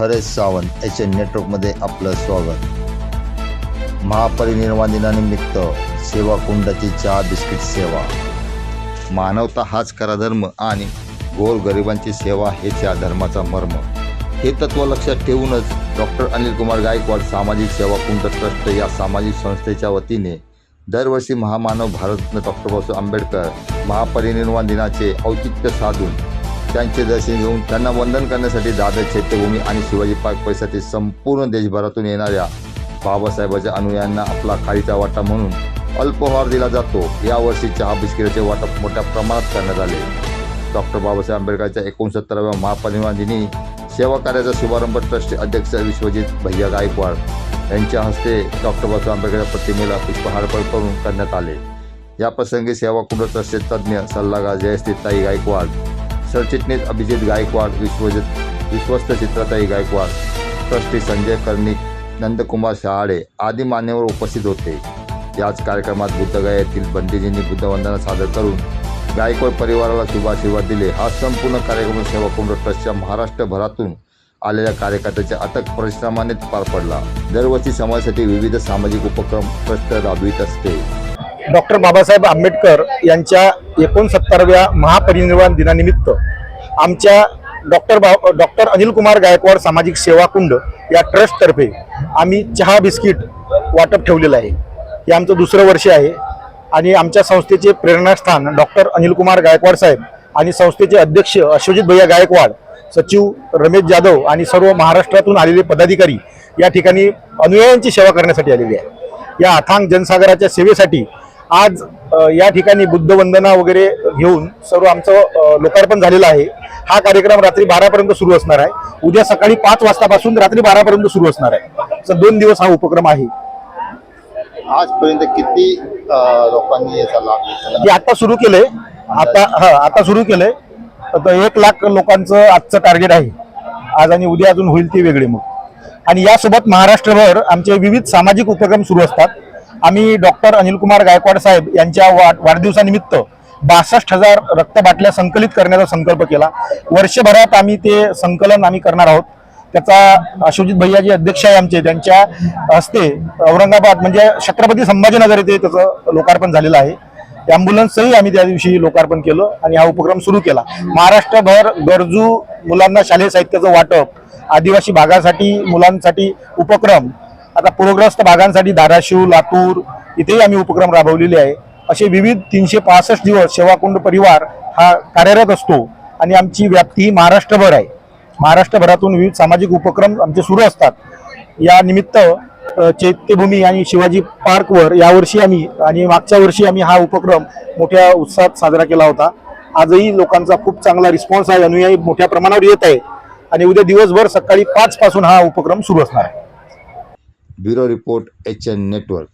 Haresh Sawant H N नेटवर्कमध्ये आपलं स्वागत. महापरिनिर्वाण दिनानिमित्त सेवा कुंडाची चहा बिस्किट सेवा. मानवता हाच खरा धर्म आणि गोर गरिबांची सेवा हेच या धर्माचा मर्म. हे तत्व लक्षात ठेवूनच डॉक्टर अनिल कुमार गायकवाड सामाजिक सेवा कुंड ट्रस्ट या सामाजिक संस्थेच्या वतीने दरवर्षी महामानव भारतरत्न डॉक्टर बाबासाहेब आंबेडकर महापरिनिर्वाण दिनाचे औचित्य साधून त्यांचे दर्शन घेऊन त्यांना वंदन करण्यासाठी दादर चैत्यभूमी आणि शिवाजी पार्क परिसरातील संपूर्ण देशभरातून येणाऱ्या बाबासाहेबांच्या अनुयायांना आपला खालीचा वाटा म्हणून अल्पहार दिला जातो. यावर्षी चहा बिस्किटाचे वाटप मोठ्या प्रमाणात करण्यात आले. डॉक्टर बाबासाहेब आंबेडकरच्या एकोणसत्तराव्या महापरिनिर्वाण दिनी सेवा कार्याचा शुभारंभ ट्रस्टचे अध्यक्ष विश्वजित भैया गायकवाड यांच्या हस्ते डॉक्टर बाबासाहेब आंबेडकरच्या प्रतिमेला पुष्पहार करून करण्यात आले. या प्रसंगी सेवा कुंड ट्रस्टचे तज्ज्ञ सल्लागार जयश्री ताई गायकवाड सरचिटणीस अभिजित गायकवाड विश्वजित विश्वस्त चित्रताई गायकवाड ट्रस्टी संजय कर्णिक नंदकुमार शहाडे आदी मान्यवर उपस्थित होते. याच कार्यक्रमात बुद्धगया येथील बंदीजींनी बुद्धवंदना सादर करून गायकवाड परिवाराला शुभाशीर्वाद दिले. हा संपूर्ण कार्यक्रम सेवा कुंड ट्रस्टच्या महाराष्ट्रभरातून आलेल्या कार्यकर्त्याच्या अथक परिश्रमानेच पार पडला. दरवर्षी समाजासाठी विविध सामाजिक उपक्रम ट्रस्ट राबवित असते. डॉक्टर बाबासाहेब आंबेडकर यांच्या एकोणसत्तराव्या महापरिनिर्वाण दिनानिमित्त आमच्या डॉक्टर बा डॉक्टर अनिल कुमार गायकवाड सामाजिक सेवा कुंड या ट्रस्टतर्फे आम्ही चहा बिस्किट वाटप ठेवलेलं आहे. हे आमचं दुसरं वर्ष आहे आणि आमच्या संस्थेचे प्रेरणास्थान डॉक्टर अनिल कुमार गायकवाड साहेब आणि संस्थेचे अध्यक्ष अश्वजित भैया गायकवाड सचिव रमेश जाधव आणि सर्व महाराष्ट्रातून आलेले पदाधिकारी या ठिकाणी अनुयायांची सेवा करण्यासाठी आलेली आहे. या अथांग जनसागराच्या सेवेसाठी आज या ठिकाणी बुद्धवंदना वगैरे घेऊन सर्व आमचं लोकार्पण झालेलं आहे. हा कार्यक्रम रात्री बारापर्यंत सुरू असणार आहे. उद्या सकाळी पाच वाजतापासून रात्री बारापर्यंत सुरू असणार आहे. तर दोन दिवस हा उपक्रम आहे. आजपर्यंत किती लोकांनी हे आता सुरू केलंय. आता हा आता सुरू केलंय. तर एक लाख लोकांचं आजचं टार्गेट आहे. आज आणि उद्या अजून होईल ते वेगळे मग. आणि यासोबत महाराष्ट्रभर आमचे विविध सामाजिक उपक्रम सुरू असतात. आम्ही डॉक्टर अनिलकुमार गायकवाड साहेब यांच्या वाढदिवसानिमित्त बासष्ट हजार रक्त बाटल्या संकलित करण्याचा संकल्प केला. वर्षभरात आम्ही ते संकलन आम्ही करणार आहोत. त्याचा अशोजित भैयाजी अध्यक्ष आहे आमचे. त्यांच्या हस्ते औरंगाबाद म्हणजे छत्रपती संभाजीनगर येथे त्याचं लोकार्पण झालेलं आहे. ॲम्ब्युलन्सचंही आम्ही त्या दिवशी लोकार्पण केलं आणि हा उपक्रम सुरू केला. महाराष्ट्रभर गरजू मुलांना शालेय साहित्याचं वाटप आदिवासी भागासाठी मुलांसाठी उपक्रम आता पूरग्रस्त भागांसाठी धाराशिव लातूर इथेही आम्ही उपक्रम राबवलेले आहे. असे विविध तीनशे पासष्ट दिवस सेवाकुंड परिवार हा कार्यरत असतो आणि आमची व्याप्ती ही महाराष्ट्रभर आहे. महाराष्ट्रभरातून विविध सामाजिक उपक्रम आमचे सुरू असतात. या निमित्त चैत्यभूमी आणि शिवाजी पार्कवर यावर्षी आम्ही आणि मागच्या वर्षी आम्ही हा उपक्रम मोठ्या उत्साहात साजरा केला होता. आजही लोकांचा खूप चांगला रिस्पॉन्स आहे अनुयायी मोठ्या प्रमाणावर येत आहे. आणि उद्या दिवसभर सकाळी पाचपासून हा उपक्रम सुरू असणार आहे. Bureau report HN network.